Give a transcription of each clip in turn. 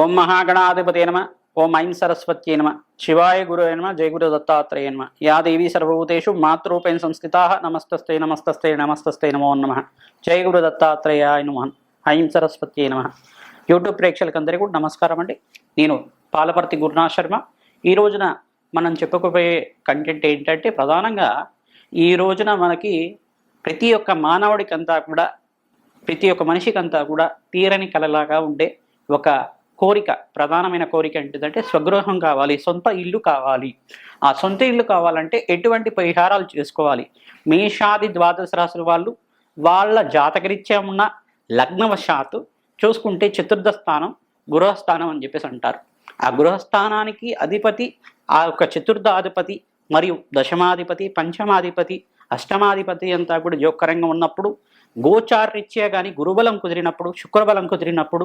ఓం మహాగణాధిపతే నమ. ఓం ఐం సరస్వత్యే నమ. శివాయ గురువే నమ జయ గురు దత్తాత్రేయ నమ. యా దేవీ సర్వభూతేషు మాతృపేణ సంస్థితా నమస్తస్తే నమస్తస్తే నమస్తస్తే నమో నమ. జయ గురు దత్తాత్రేయాయ నమ. ఐం సరస్వత్యే నమ. యూట్యూబ్ ప్రేక్షకులందరికీ కూడా నమస్కారం అండి. నేను పాలపర్తి గురునాథ్ శర్మ. ఈ రోజున మనం చెప్పుకోబోయే కంటెంట్ ఏంటంటే ప్రధానంగా ఈ రోజున మనకి ప్రతి ఒక్క మానవుడికంతా కూడా ప్రతి ఒక్క మనిషికంతా కూడా తీరని కలలాగా ఉండే ఒక కోరిక ప్రధానమైన కోరిక ఏంటిదంటే స్వగృహం కావాలి సొంత ఇల్లు కావాలి. ఆ సొంత ఇల్లు కావాలంటే ఎటువంటి పరిహారాలు చేసుకోవాలి? మేషాది ద్వాదశ రాశుల వాళ్ళు వాళ్ళ జాతకరీత్యా ఉన్న లగ్నవశాత్తు చూసుకుంటే చతుర్థ స్థానం గృహస్థానం అని చెప్పేసి అంటారు. ఆ గృహస్థానానికి అధిపతి ఆ యొక్క చతుర్థాధిపతి మరియు దశమాధిపతి పంచమాధిపతి అష్టమాధిపతి అంతా కూడా జోకరంగా ఉన్నప్పుడు గోచారరీత్యా కానీ గురుబలం కుదిరినప్పుడు శుక్రబలం కుదిరినప్పుడు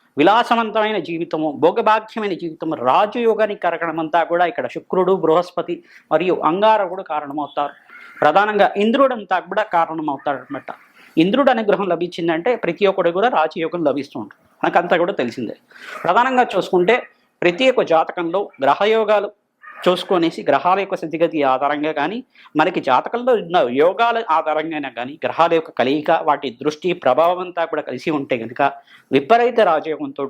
విలాసవంతమైన జీవితము భోగభాగ్యమైన జీవితము రాజయోగానికి కరగడమంతా కూడా ఇక్కడ శుక్రుడు బృహస్పతి మరియు అంగారకుడు కారణమవుతారు. ప్రధానంగా ఇంద్రుడంతా కూడా కారణమవుతాడనమాట ఇంద్రుడు అనుగ్రహం లభించిందంటే ప్రతి ఒక్కడు కూడా రాజయోగం లభిస్తూ ఉంటుంది మనకంతా కూడా తెలిసిందే. ప్రధానంగా చూసుకుంటే ప్రతి ఒక్క జాతకంలో గ్రహయోగాలు చూసుకొనేసి గ్రహాల యొక్క స్థితిగతి ఆధారంగా కానీ మనకి జాతకంలో ఉన్న యోగాల ఆధారంగా కానీ గ్రహాల యొక్క కలయిక వాటి దృష్టి ప్రభావం అంతా కూడా కలిసి ఉంటే కనుక విపరీత రాజయోగంతో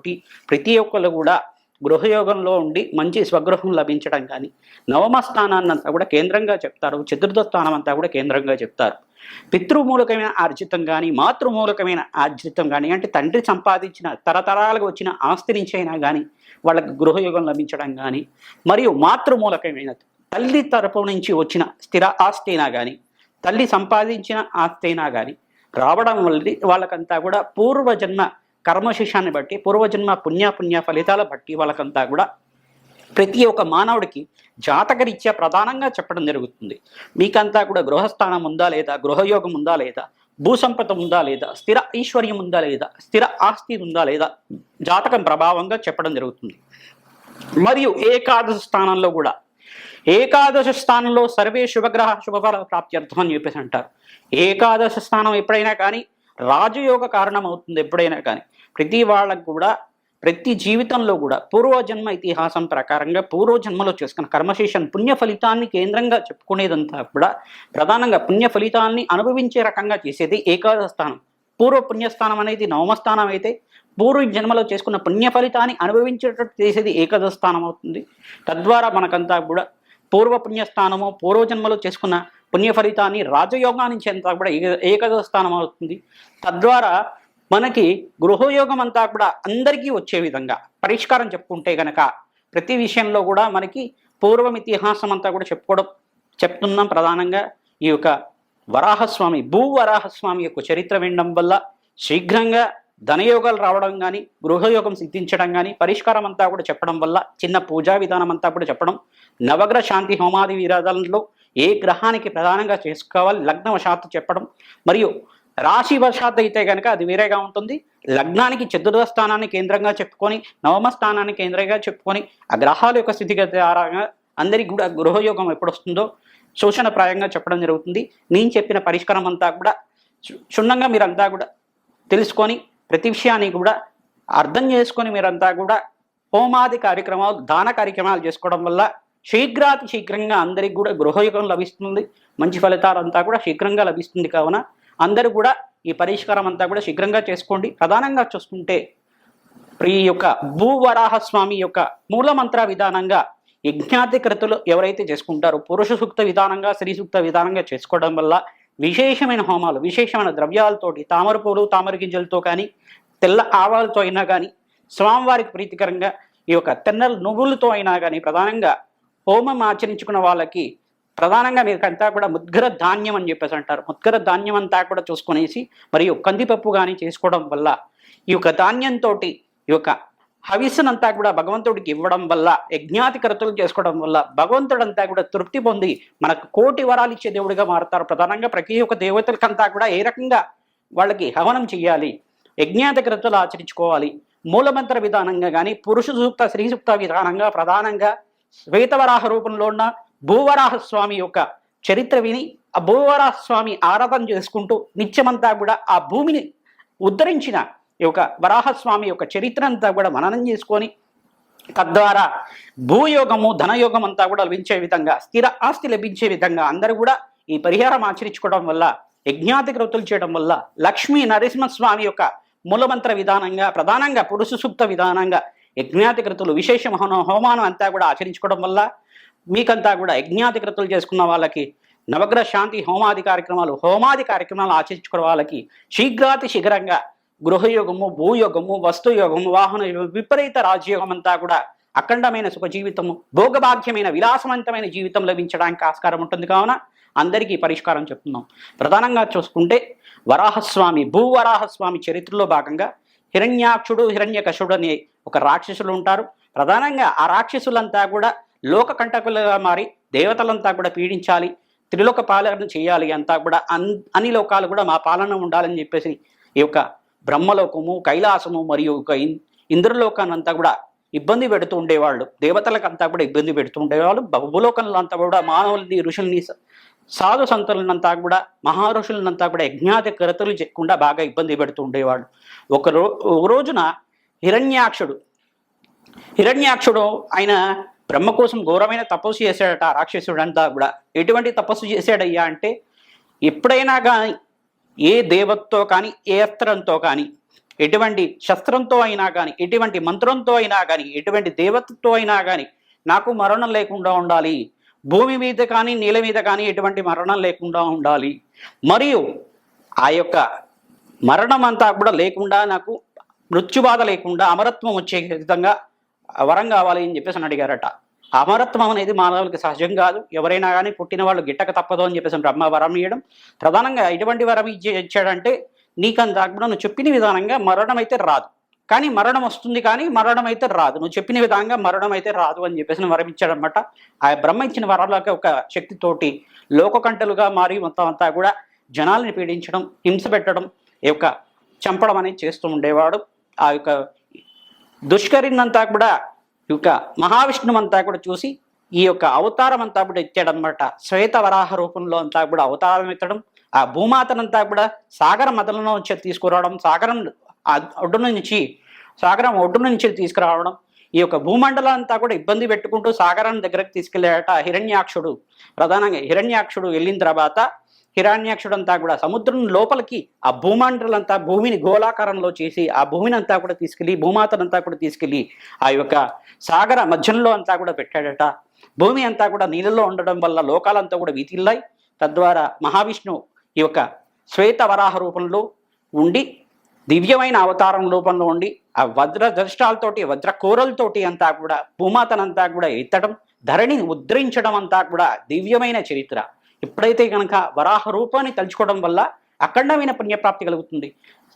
ప్రతి ఒక్కరు కూడా గృహయోగంలో ఉండి మంచి స్వగృహం లభించడం కానీ నవమ స్థానాన్ని అంతా కూడా కేంద్రంగా చెప్తారు చతుర్థ స్థానం అంతా కూడా కేంద్రంగా చెప్తారు. పితృమూలకమైన ఆర్జితం కానీ మాతృమూలకమైన ఆర్జితం కానీ అంటే తండ్రి సంపాదించిన తరతరాలుగా వచ్చిన ఆస్తి నుంచి అయినా కానీ వాళ్ళకి గృహయోగం లభించడం కానీ మరియు మాతృమూలకమైన తల్లి తరపు నుంచి వచ్చిన స్థిర ఆస్తి అయినా కానీ తల్లి సంపాదించిన ఆస్తి అయినా కానీ రావడం వల్ల వాళ్ళకంతా కూడా పూర్వజన్మ కర్మశిషాన్ని బట్టి పూర్వజన్మ పుణ్యపుణ్య ఫలితాల బట్టి వాళ్ళకంతా కూడా ప్రతి ఒక్క మానవుడికి జాతకరీత్యా ప్రధానంగా చెప్పడం జరుగుతుంది. మీకంతా కూడా గృహస్థానం ఉందా లేదా గృహయోగం ఉందా లేదా భూసంపద ఉందా లేదా? స్థిర ఐశ్వర్యం ఉందా లేదా? స్థిర ఆస్తి ఉందా లేదా? జాతకం ప్రభావంగా చెప్పడం జరుగుతుంది. మరియు ఏకాదశ స్థానంలో కూడా. ఏకాదశ స్థానంలో సర్వే శుభగ్రహ శుభఫల ప్రాప్త్యర్థం అని చెప్పేసి అంటారు. ఏకాదశ స్థానం ఎప్పుడైనా కానీ రాజయోగ కారణం అవుతుంది ఎప్పుడైనా కానీ. ప్రతి వాళ్ళకు కూడా ప్రతి జీవితంలో కూడా పూర్వజన్మ ఇతిహాసం ప్రకారంగా పూర్వజన్మలో చేసుకున్న కర్మశేషన్ పుణ్య ఫలితాన్ని కేంద్రంగా చెప్పుకునేదంతా కూడా ప్రధానంగా పుణ్య ఫలితాన్ని అనుభవించే రకంగా చేసేది ఏకాదశ స్థానం పూర్వ పుణ్యస్థానం అనేది నవమస్థానం అయితే పూర్వ జన్మలో చేసుకున్న పుణ్య ఫలితాన్ని అనుభవించేటట్టు చేసేది ఏకాదశ స్థానం అవుతుంది. తద్వారా మనకంతా కూడా పూర్వ పుణ్యస్థానము పూర్వజన్మలో చేసుకున్న పుణ్య ఫలితాన్ని రాజయోగానికి అంతా కూడా ఏకాదశ స్థానం అవుతుంది. తద్వారా మనకి గృహయోగం అంతా కూడా అందరికీ వచ్చే విధంగా పరిష్కారం చెప్పుకుంటే గనక ప్రతి విషయంలో కూడా మనకి పూర్వం ఇతిహాసం అంతా కూడా చెప్పుకోవడం చెప్తున్నాం ప్రధానంగా ఈ యొక్క వరాహస్వామి భూ వరాహస్వామి యొక్క చరిత్ర వినడం వల్ల శీఘ్రంగా ధనయోగాలు రావడం కానీ గృహయోగం సిద్ధించడం కానీ పరిష్కారం అంతా కూడా చెప్పడం వల్ల చిన్న పూజా విధానం అంతా కూడా చెప్పడం నవగ్రహ శాంతి హోమాది విరాధాలలో ఏ గ్రహానికి ప్రధానంగా చేసుకోవాలి లగ్నవశాత్తు చెప్పడం మరియు రాశి వశాత్తు అయితే కనుక అది వేరేగా ఉంటుంది. లగ్నానికి చతుర్థ స్థానాన్ని కేంద్రంగా చెప్పుకొని నవమ స్థానాన్ని కేంద్రంగా చెప్పుకొని ఆ గ్రహాల యొక్క స్థితిగతి ఆధారంగా అందరికీ కూడా గృహయోగం ఎప్పుడు వస్తుందో శోషణప్రాయంగా చెప్పడం జరుగుతుంది. నేను చెప్పిన పరిష్కారం అంతా కూడా క్షుణ్ణంగా మీరంతా కూడా తెలుసుకొని ప్రతి విషయాన్ని కూడా అర్థం చేసుకొని మీరంతా కూడా హోమాది కార్యక్రమాలు దాన కార్యక్రమాలు చేసుకోవడం వల్ల శీఘ్రాతి శీఘ్రంగా అందరికి కూడా గృహయుగం లభిస్తుంది. మంచి ఫలితాలంతా కూడా శీఘ్రంగా లభిస్తుంది కావున అందరూ కూడా ఈ పరిష్కారం అంతా కూడా శీఘ్రంగా చేసుకోండి. ప్రధానంగా చూసుకుంటే ఈ యొక్క భూవరాహ స్వామి యొక్క మూలమంత్ర విధానంగా యజ్ఞాధికృతులు ఎవరైతే చేసుకుంటారో పురుష సూక్త విధానంగా స్త్రీ సూక్త విధానంగా చేసుకోవడం వల్ల విశేషమైన హోమాలు విశేషమైన ద్రవ్యాలతోటి తామర పూలు తామర గింజలతో కానీ తెల్ల ఆవాలతో అయినా కానీ స్వామివారికి ప్రీతికరంగా ఈ యొక్క తెన్నల నువ్వులతో అయినా కానీ ప్రధానంగా హోమం ఆచరించుకున్న వాళ్ళకి ప్రధానంగా మీకంతా కూడా ముద్గర ధాన్యం అని చెప్పేసి అంటారు. ముద్గర ధాన్యం అంతా కూడా చూసుకునేసి మరియు కందిపప్పు కానీ చేసుకోవడం వల్ల ఈ యొక్క ధాన్యంతో ఈ యొక్క హవిస్సునంతా కూడా భగవంతుడికి ఇవ్వడం వల్ల యజ్ఞాతికరతులు చేసుకోవడం వల్ల భగవంతుడంతా కూడా తృప్తి పొంది మనకు కోటి వరాలు ఇచ్చే దేవుడిగా మారుతారు. ప్రధానంగా ప్రతి ఒక్క దేవతలకంతా కూడా ఏ రకంగా వాళ్ళకి హవనం చేయాలి యజ్ఞాతికరతులు ఆచరించుకోవాలి. మూలమంత్ర విధానంగా కానీ పురుష సూక్త స్త్రీ సూక్త విధానంగా ప్రధానంగా శ్వేతవరాహ రూపంలో ఉన్న భూవరాహ స్వామి యొక్క చరిత్ర విని ఆ భూవరాహ స్వామి ఆరాధన చేసుకుంటూ నిత్యమంతా కూడా ఆ భూమిని ఉద్ధరించిన ఈ యొక్క వరాహస్వామి యొక్క చరిత్ర అంతా కూడా మననం చేసుకొని తద్వారా భూయోగము ధనయోగం అంతా కూడా లభించే విధంగా స్థిర ఆస్తి లభించే విధంగా అందరూ కూడా ఈ పరిహారం ఆచరించుకోవడం వల్ల యజ్ఞాతి కృతులు చేయడం వల్ల లక్ష్మీ నరసింహస్వామి యొక్క మూలమంత్ర విధానంగా ప్రధానంగా పురుష సూక్త విధానంగా యజ్ఞాతి కృతులు విశేష హోమ- హోమానం అంతా కూడా ఆచరించుకోవడం వల్ల మీకంతా కూడా యజ్ఞాధికృతులు చేసుకున్న వాళ్ళకి నవగ్రహ శాంతి హోమాది కార్యక్రమాలు హోమాది కార్యక్రమాలు ఆచరించుకున్న వాళ్ళకి శీఘ్రాతి శీఘ్రంగా గృహయోగము భూయోగము వస్తుయోగము వాహన విపరీత రాజయోగం అంతా కూడా అఖండమైన సుఖ జీవితము భోగభాగ్యమైన విలాసవంతమైన జీవితం లభించడానికి ఆస్కారం ఉంటుంది. కావున అందరికీ పరిష్కారం చెప్తున్నాం. ప్రధానంగా చూసుకుంటే వరాహస్వామి భూవరాహస్వామి చరిత్రలో భాగంగా హిరణ్యాక్షుడు హిరణ్యకశుడు అనే ఒక రాక్షసులు ఉంటారు. ప్రధానంగా ఆ రాక్షసులంతా కూడా లోక కంటకులుగా మారి దేవతలంతా కూడా పీడించాలి త్రిలోక పాలన చేయాలి అంతా కూడా అన్ అన్ని లోకాలు కూడా మా పాలన ఉండాలని చెప్పేసి ఈ యొక్క బ్రహ్మలోకము కైలాసము మరియు ఒక ఇన్ కూడా ఇబ్బంది పెడుతూ ఉండేవాళ్ళు. దేవతలకంతా కూడా ఇబ్బంది పెడుతూ ఉండేవాళ్ళు. భూలోకంలో అంతా కూడా మానవుల్ని ఋషుల్ని సాధు సంతులనంతా కూడా మహారుషులనంతా కూడా యజ్ఞాతి కరతలు చెక్కకుండా బాగా ఇబ్బంది పెడుతూ ఉండేవాళ్ళు. ఒక రో ఒక రోజున హిరణ్యాక్షుడు హిరణ్యాక్షుడు ఆయన బ్రహ్మ కోసం ఘోరమైన తపస్సు చేశాడట రాక్షసుడు అంతా కూడా. ఎటువంటి తపస్సు చేశాడయ్యా అంటే ఎప్పుడైనా కానీ ఏ దేవతతో కానీ ఏ అస్త్రంతో కానీ ఎటువంటి శస్త్రంతో అయినా కానీ ఎటువంటి మంత్రంతో అయినా కానీ ఎటువంటి దేవతతో అయినా కానీ నాకు మరణం లేకుండా ఉండాలి. భూమి మీద కానీ నీళ్ళ మీద కానీ ఎటువంటి మరణం లేకుండా ఉండాలి. మరియు ఆ యొక్క మరణం అంతా కూడా లేకుండా నాకు మృత్యుబాధ లేకుండా అమరత్వం వచ్చే విధంగా వరం కావాలి అని చెప్పేసి అని అడిగారట. అమరత్వం అనేది మానవులకి సహజం కాదు. ఎవరైనా కానీ పుట్టిన వాళ్ళు గిట్టక తప్పదు అని చెప్పేసి బ్రహ్మ వరం ఇవ్వడం ప్రధానంగా ఎటువంటి వరం ఇచ్చే ఇచ్చాడంటే నీకంతా కూడా నువ్వు చెప్పిన విధానంగా మరణం అయితే రాదు. కానీ మరణం వస్తుంది కానీ మరణం అయితే రాదు. నువ్వు చెప్పిన విధంగా మరణం అయితే రాదు అని చెప్పేసి వరం ఇచ్చాడనమాట ఆ బ్రహ్మ ఇచ్చిన వరాలకి ఒక శక్తితోటి లోకకంటలుగా మారి మొత్తం అంతా కూడా జనాల్ని పీడించడం హింస పెట్టడం ఈ యొక్క చంపడం అనేది చేస్తూ ఉండేవాడు. ఆ యొక్క దుష్కరినంతా కూడా ఈ యొక్క మహావిష్ణువు అంతా కూడా చూసి ఈ యొక్క అవతారం అంతా కూడా ఎత్తాడనమాట శ్వేత వరాహ రూపంలో అంతా కూడా అవతారం ఎత్తడం ఆ భూమాతనంతా కూడా సాగర మదలలో నుంచి తీసుకురావడం సాగరం ఒడ్డు నుంచి సాగరం ఒడ్డు నుంచి తీసుకురావడం ఈ యొక్క భూమండలం అంతా కూడా ఇబ్బంది పెట్టుకుంటూ సాగరం దగ్గరకు తీసుకెళ్ళాడట హిరణ్యాక్షుడు. ప్రధానంగా హిరణ్యాక్షుడు వెళ్ళిన తర్వాత హిరాణ్యాక్షుడంతా కూడా సముద్రం లోపలికి ఆ భూమండలంతా భూమిని గోళాకారంలో చేసి ఆ భూమిని అంతా కూడా తీసుకెళ్ళి భూమాతనంతా కూడా తీసుకెళ్ళి ఆ యొక్క సాగర మధ్యంలో అంతా కూడా పెట్టాడట. భూమి అంతా కూడా నీళ్ళలో ఉండడం వల్ల లోకాలంతా కూడా వీతిల్లాయి. తద్వారా మహావిష్ణువు ఈ యొక్క శ్వేత వరాహ రూపంలో ఉండి దివ్యమైన అవతారం రూపంలో ఉండి ఆ వజ్ర దృష్టాలతోటి వజ్ర కూరలతోటి అంతా కూడా భూమాతనంతా కూడా ఎత్తడం ధరణిని ఉద్ధరించడం అంతా కూడా దివ్యమైన చరిత్ర. ఎప్పుడైతే కనుక వరాహ రూపాన్ని తలుచుకోవడం వల్ల అఖండమైన పుణ్యప్రాప్తి కలుగుతుంది.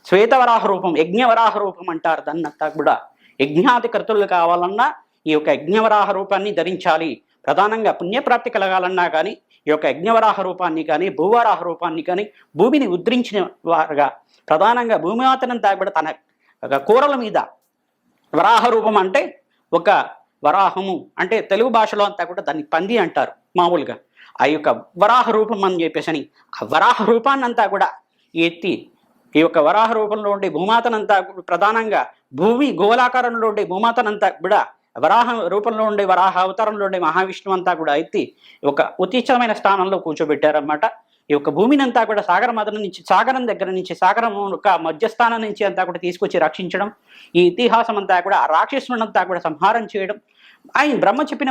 శ్వేత వరాహ రూపం యజ్ఞ వరాహ రూపం అంటారు. దాన్నంతా కూడా యజ్ఞాది కర్తలు కావాలన్నా ఈ యొక్క యజ్ఞవరాహ రూపాన్ని ధరించాలి. ప్రధానంగా పుణ్యప్రాప్తి కలగాలన్నా కానీ ఈ యొక్క యజ్ఞవరాహ రూపాన్ని కానీ భూవరాహ రూపాన్ని కానీ భూమిని ఉద్ధరించిన వారుగా ప్రధానంగా భూమిమాతనంతా కూడా తన కూరల మీద వరాహ రూపం అంటే ఒక వరాహము అంటే తెలుగు భాషలో అంతా కూడా దాన్ని పంది అంటారు మామూలుగా. ఆ యొక్క వరాహ రూపం అని చెప్పేసి అని ఆ వరాహ రూపాన్ని అంతా కూడా ఎత్తి ఈ యొక్క వరాహ రూపంలో ఉండే భూమాతనంతా కూడా ప్రధానంగా భూమి గోళాకారంలో ఉండే భూమాతనంతా కూడా వరాహ రూపంలో ఉండే వరాహ అవతారంలో ఉండే మహావిష్ణువు అంతా కూడా ఎత్తి ఒక ఉత్తిష్టమైన స్థానంలో కూర్చోబెట్టారన్నమాట. ఈ యొక్క భూమిని అంతా కూడా సాగర మదన నుంచి సాగరం దగ్గర నుంచి సాగరం యొక్క మధ్యస్థానం నుంచి అంతా కూడా తీసుకొచ్చి రక్షించడం ఈ ఇతిహాసం అంతా కూడా రాక్షసునంతా కూడా సంహారం చేయడం ఆయన బ్రహ్మ చెప్పిన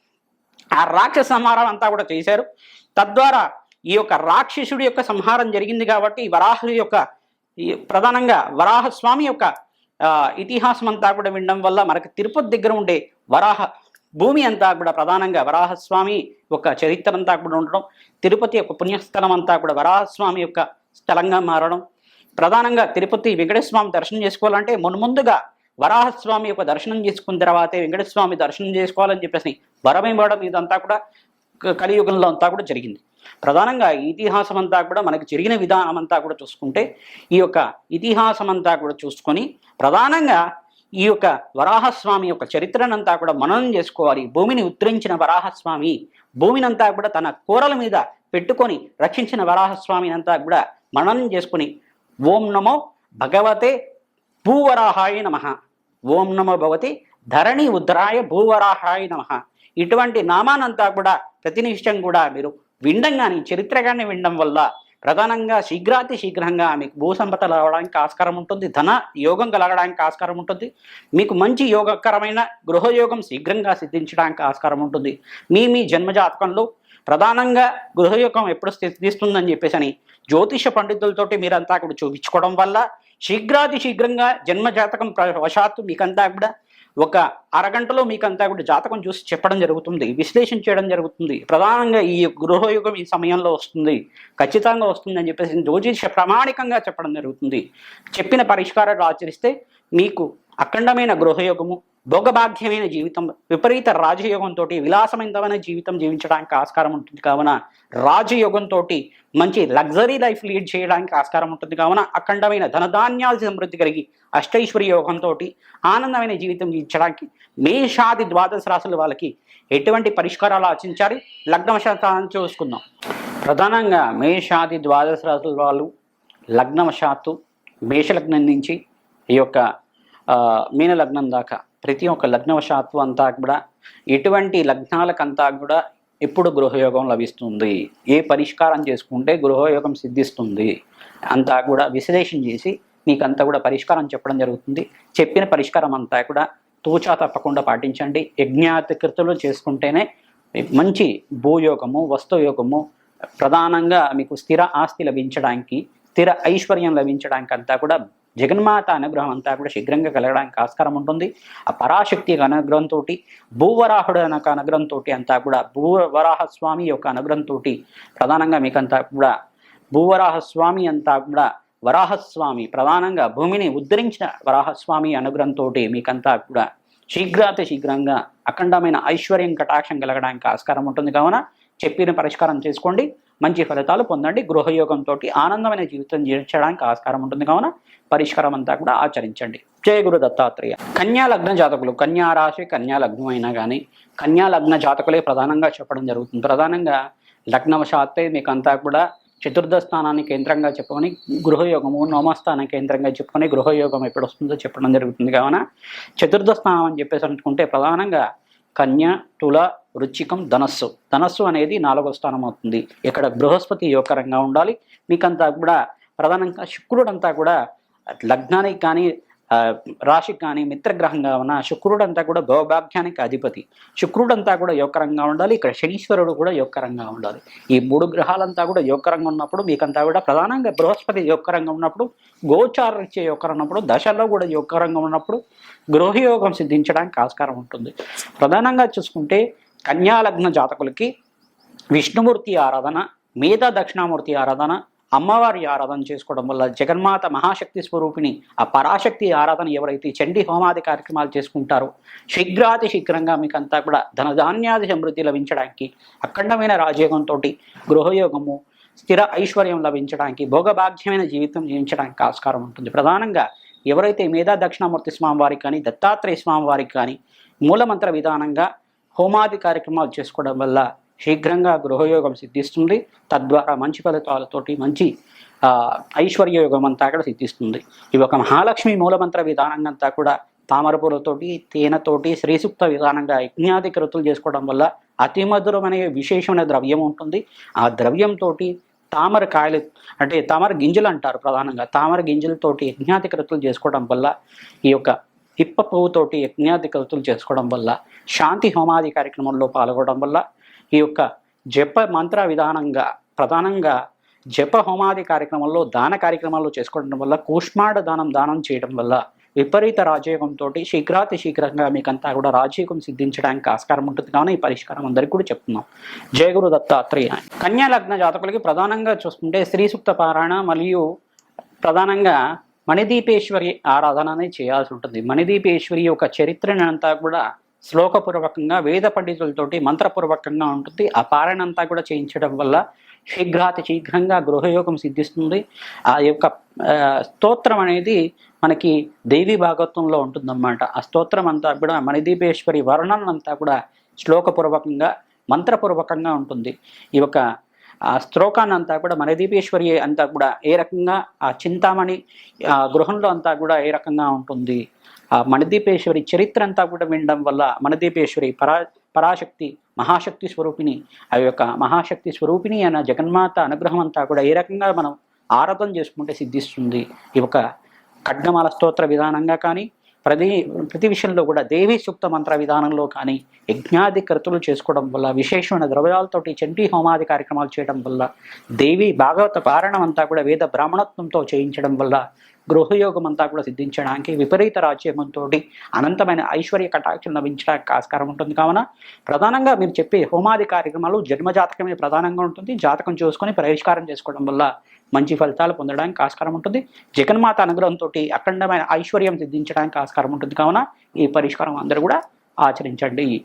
ఆ రాక్షస సంహారం అంతా కూడా చేశారు. తద్వారా ఈ యొక్క రాక్షసుడి యొక్క సంహారం జరిగింది కాబట్టి వరాహుడి యొక్క ఈ ప్రధానంగా వరాహస్వామి యొక్క ఇతిహాసం అంతా కూడా వినడం వల్ల మనకు తిరుపతి దగ్గర ఉండే వరాహ భూమి అంతా కూడా ప్రధానంగా వరాహస్వామి యొక్క చరిత్ర అంతా కూడా ఉండడం తిరుపతి యొక్క పుణ్యస్థలం అంతా కూడా వరాహస్వామి యొక్క స్థలంగా మారడం. ప్రధానంగా తిరుపతి వెంకటేశ్వర దర్శనం చేసుకోవాలంటే మున్ముందుగా వరాహస్వామి యొక్క దర్శనం చేసుకున్న తర్వాతే వెంకటస్వామి దర్శనం చేసుకోవాలని చెప్పేసి వరం ఇవ్వడం ఇదంతా కూడా కలియుగంలో అంతా కూడా జరిగింది. ప్రధానంగా ఇతిహాసం అంతా కూడా మనకు జరిగిన విధానం అంతా కూడా చూసుకుంటే ఈ యొక్క ఇతిహాసం అంతా కూడా చూసుకొని ప్రధానంగా ఈ యొక్క వరాహస్వామి యొక్క చరిత్రనంతా కూడా మననం చేసుకోవాలి. భూమిని ఉత్తరించిన వరాహస్వామి భూమినంతా కూడా తన కూరల మీద పెట్టుకొని రక్షించిన వరాహస్వామిని అంతా కూడా మననం చేసుకుని ఓం నమో భగవతే భూవరాహాయ నమ. ఓం నమో భగవతి ధరణి ఉద్రాయ భూవరాహాయ నమ. ఇటువంటి నామానంతా కూడా ప్రతినిష్టం కూడా మీరు వినడం కానీ చరిత్ర కానీ వినడం వల్ల ప్రధానంగా శీఘ్రాతి శీఘ్రంగా మీకు భూసంపద రావడానికి ఆస్కారం ఉంటుంది. ధన యోగం కలగడానికి ఆస్కారం ఉంటుంది. మీకు మంచి యోగకరమైన గృహయోగం శీఘ్రంగా సిద్ధించడానికి ఆస్కారం ఉంటుంది. మీ మీ జన్మజాతకంలో ప్రధానంగా గృహయోగం ఎప్పుడు సిద్ధిస్తుందని చెప్పేసి అని జ్యోతిష పండితులతోటి మీరంతా కూడా చూపించుకోవడం వల్ల శీఘ్రాతి శీఘ్రంగా జన్మ జాతకం వశాత్తు మీకంతా కూడా ఒక అరగంటలో మీకంతా కూడా జాతకం చూసి చెప్పడం జరుగుతుంది విశ్లేషణ చేయడం జరుగుతుంది. ప్రధానంగా ఈ గృహయుగం ఈ సమయంలో వస్తుంది. ఖచ్చితంగా వస్తుంది అని చెప్పేసి జ్యోతిష ప్రామాణికంగా చెప్పడం జరుగుతుంది. చెప్పిన పరిష్కారాలు ఆచరిస్తే మీకు అఖండమైన గృహయోగము భోగభాగ్యమైన జీవితం విపరీత రాజయోగంతో విలాసమైనమైన జీవితం జీవించడానికి ఆస్కారం ఉంటుంది. కావున రాజయోగంతో మంచి లగ్జరీ లైఫ్ లీడ్ చేయడానికి ఆస్కారం ఉంటుంది. కావున అఖండమైన ధనధాన్యాల సమృద్ధి కలిగి అష్టైశ్వర్య యోగంతో ఆనందమైన జీవితం జీవించడానికి మేషాది ద్వాదశ రాశుల వాళ్ళకి ఎటువంటి పరిష్కారాలు ఆచించాలి లగ్నవశాతాన్ని చూసుకుందాం. ప్రధానంగా మేషాది ద్వాదశ రాశుల వాళ్ళు లగ్నవశాత్తు మేషలగ్నం నుంచి ఈ యొక్క మీన లగ్నం దాకా. ప్రతి ఒక్క లగ్నవశాత్తు అంతా కూడా ఎటువంటి లగ్నాలకంతా కూడా ఎప్పుడు గృహయోగం లభిస్తుంది? ఏ పరిష్కారం చేసుకుంటే గృహయోగం సిద్ధిస్తుంది? అంతా కూడా విశ్లేషణ చేసి మీకంతా కూడా పరిష్కారం చెప్పడం జరుగుతుంది. చెప్పిన పరిష్కారం అంతా కూడా తూచా తప్పకుండా పాటించండి. యజ్ఞాతికృతులు చేసుకుంటేనే మంచి భూయోగము వస్తుయోగము ప్రధానంగా మీకు స్థిర ఆస్తి లభించడానికి స్థిర ఐశ్వర్యం లభించడానికి అంతా కూడా జగన్మాత అనుగ్రహం అంతా కూడా శీఘ్రంగా కలగడానికి ఆస్కారం ఉంటుంది. ఆ పరాశక్తి యొక్క అనుగ్రహంతో భూవరాహుడు అనక అనుగ్రహంతో అంతా కూడా భూవరాహ స్వామి యొక్క అనుగ్రహంతో ప్రధానంగా మీకంతా కూడా భూవరాహ స్వామి అంతా కూడా వరాహస్వామి ప్రధానంగా భూమిని ఉద్ధరించిన వరాహస్వామి అనుగ్రహంతో మీకంతా కూడా శీఘ్రాతి శీఘ్రంగా అఖండమైన ఐశ్వర్యం కటాక్షం కలగడానికి ఆస్కారం ఉంటుంది. కావున చెప్పిన పరిష్కారం చేసుకోండి. మంచి ఫలితాలు పొందండి. గృహయోగంతో ఆనందమైన జీవితం జీవించడానికి ఆస్కారం ఉంటుంది. కావున పరిష్కారం అంతా కూడా ఆచరించండి. జయ గురు దత్తాత్రేయ. కన్యా లగ్న జాతకులు కన్యా రాశి కన్యా లగ్నం అయినా కానీ కన్యా లగ్న జాతకులే ప్రధానంగా చెప్పడం జరుగుతుంది. ప్రధానంగా లగ్నవశాత్తే మీకు అంతా కూడా చతుర్థ స్థానాన్ని కేంద్రంగా చెప్పుకొని గృహయోగము నోమస్థానం కేంద్రంగా చెప్పుకొని గృహయోగం ఎప్పుడు వస్తుందో చెప్పడం జరుగుతుంది. కావున చతుర్థ స్థానం అని చెప్పేసి అనుకుంటే ప్రధానంగా కన్య తుల వృచ్చికం ధనస్సు. ధనస్సు అనేది నాలుగో స్థానం అవుతుంది. ఇక్కడ బృహస్పతి యోగకరంగా ఉండాలి. మీకంతా కూడా ప్రధానంగా శుక్రుడంతా కూడా లగ్నానికి కానీ రాశికి కానీ మిత్రగ్రహంగా ఉన్న శుక్రుడంతా కూడా భోగాభ్యానికి అధిపతి. శుక్రుడంతా కూడా యోగకరంగా ఉండాలి ఇక్కడ శనీశ్వరుడు కూడా యోగకరంగా ఉండాలి. ఈ మూడు గ్రహాలంతా కూడా యోగకరంగా ఉన్నప్పుడు మీకంతా కూడా ప్రధానంగా బృహస్పతి యోగకరంగా ఉన్నప్పుడు గోచార ఇచ్చే యోగకరం ఉన్నప్పుడు దశలో కూడా యోగకరంగా ఉన్నప్పుడు గృహయోగం సిద్ధించడానికి ఆస్కారం ఉంటుంది. ప్రధానంగా చూసుకుంటే కన్యాలగ్న జాతకులకి విష్ణుమూర్తి ఆరాధన మేధా దక్షిణామూర్తి ఆరాధన అమ్మవారి ఆరాధన చేసుకోవడం వల్ల జగన్మాత మహాశక్తి స్వరూపిణి ఆ పరాశక్తి ఆరాధన ఎవరైతే చండీ హోమాది కార్యక్రమాలు చేసుకుంటారో శీఘ్రాతి శీఘ్రంగా మీకు అంతా కూడా ధనధాన్యాది సమృద్ధి లభించడానికి అఖండమైన రాజయోగంతో గృహయోగము స్థిర ఐశ్వర్యం లభించడానికి భోగభాగ్యమైన జీవితం జీవించడానికి ఆస్కారం ఉంటుంది. ప్రధానంగా ఎవరైతే మేధా దక్షిణామూర్తి స్వామి వారికి కానీ దత్తాత్రేయ స్వామి వారికి కానీ మూలమంత్ర విధానంగా హోమాది కార్యక్రమాలు చేసుకోవడం వల్ల శీఘ్రంగా గృహయోగం సిద్ధిస్తుంది. తద్వారా మంచి ఫలితాలతోటి మంచి ఐశ్వర్యయోగం అంతా కూడా సిద్ధిస్తుంది. ఇవి ఒక మహాలక్ష్మి మూలమంత్ర విధానంగా అంతా కూడా తామరపూలతోటి తేనెతోటి శ్రీసూక్త విధానంగా యజ్ఞాది కృతులు చేసుకోవడం వల్ల అతి మధురమనే విశేషమైన ద్రవ్యం ఉంటుంది. ఆ ద్రవ్యంతో తామర కాయలు అంటే తామర గింజలు అంటారు ప్రధానంగా. తామర గింజలతోటి యజ్ఞాతి కృతులు చేసుకోవడం వల్ల ఈ యొక్క హిప్ప పువ్వుతోటి యజ్ఞాతి కృతులు చేసుకోవడం వల్ల శాంతి హోమాది కార్యక్రమంలో పాల్గొనడం వల్ల ఈ యొక్క జప మంత్ర విధానంగా ప్రధానంగా జప హోమాది కార్యక్రమంలో దాన కార్యక్రమాల్లో చేసుకోవడం వల్ల కూష్మాండ దానం దానం చేయడం వల్ల విపరీత రాజయోగంతో శీఘ్రాతి శీఘ్రంగా మీకంతా కూడా రాజయోగం సిద్ధించడానికి ఆస్కారం ఉంటుంది. కానీ ఈ పరిష్కారం అందరికీ కూడా చెప్తున్నాం. జయగురు దత్తాత్రేయ. కన్యా లగ్న జాతకులకి ప్రధానంగా చూసుకుంటే స్త్రీ సూక్త పారాయణ మరియు ప్రధానంగా మణిదీపేశ్వరి ఆరాధన అనేది చేయాల్సి ఉంటుంది. మణిదీపేశ్వరి యొక్క చరిత్రని అంతా కూడా శ్లోకపూర్వకంగా వేద పండితులతోటి మంత్రపూర్వకంగా ఉంటుంది. ఆ పారాయణంతా కూడా చేయించడం వల్ల శీఘ్రాతి శీఘ్రంగా గృహయోగం సిద్ధిస్తుంది. ఆ యొక్క స్తోత్రం అనేది మనకి దేవి భాగత్వంలో ఉంటుందన్నమాట. ఆ స్తోత్రం అంతా కూడా మణిదీపేశ్వరి వర్ణన అంతా కూడా శ్లోకపూర్వకంగా మంత్రపూర్వకంగా ఉంటుంది. ఈ యొక్క ఆ శ్లోకాన్ని అంతా కూడా మణిదీపేశ్వరి అంతా కూడా ఏ రకంగా ఆ చింతామణి ఆ గృహంలో అంతా కూడా ఏ రకంగా ఉంటుంది? ఆ మణిదీపేశ్వరి చరిత్ర అంతా కూడా వినడం వల్ల మణిదీపేశ్వరి పరా పరాశక్తి మహాశక్తి స్వరూపిణి. ఆ యొక్క మహాశక్తి స్వరూపిణి అన్న జగన్మాత అనుగ్రహం అంతా కూడా ఏ రకంగా మనం ఆరాధన చేసుకుంటే సిద్ధిస్తుంది? ఈ యొక్క ఖడ్గమాల స్తోత్ర విధానంగా కానీ ప్రతి ప్రతి విషయంలో కూడా దేవీ సూక్త మంత్ర విధానంలో కానీ యజ్ఞాది కృతులు చేసుకోవడం వల్ల విశేషమైన ద్రవ్యాలతోటి చండీ హోమాది కార్యక్రమాలు చేయడం వల్ల దేవి భాగవత పారాయణం అంతా కూడా వేద బ్రాహ్మణత్వంతో చేయించడం వల్ల గృహయోగం అంతా కూడా సిద్ధించడానికి విపరీత రాజ్యంతో అనంతమైన ఐశ్వర్య కటాక్షం లభించడానికి ఆస్కారం ఉంటుంది. కావున ప్రధానంగా మీరు చెప్పే హోమాది కార్యక్రమాలు జన్మజాతకమే ప్రధానంగా ఉంటుంది. జాతకం చూసుకొని పరిష్కారం చేసుకోవడం వల్ల మంచి ఫలితాలు పొందడానికి ఆస్కారం ఉంటుంది. జగన్మాత అనుగ్రహంతో అఖండమైన ఐశ్వర్యం సిద్ధించడానికి ఆస్కారం ఉంటుంది. కావున ఈ పరిష్కారం అందరూ కూడా ఆచరించండి.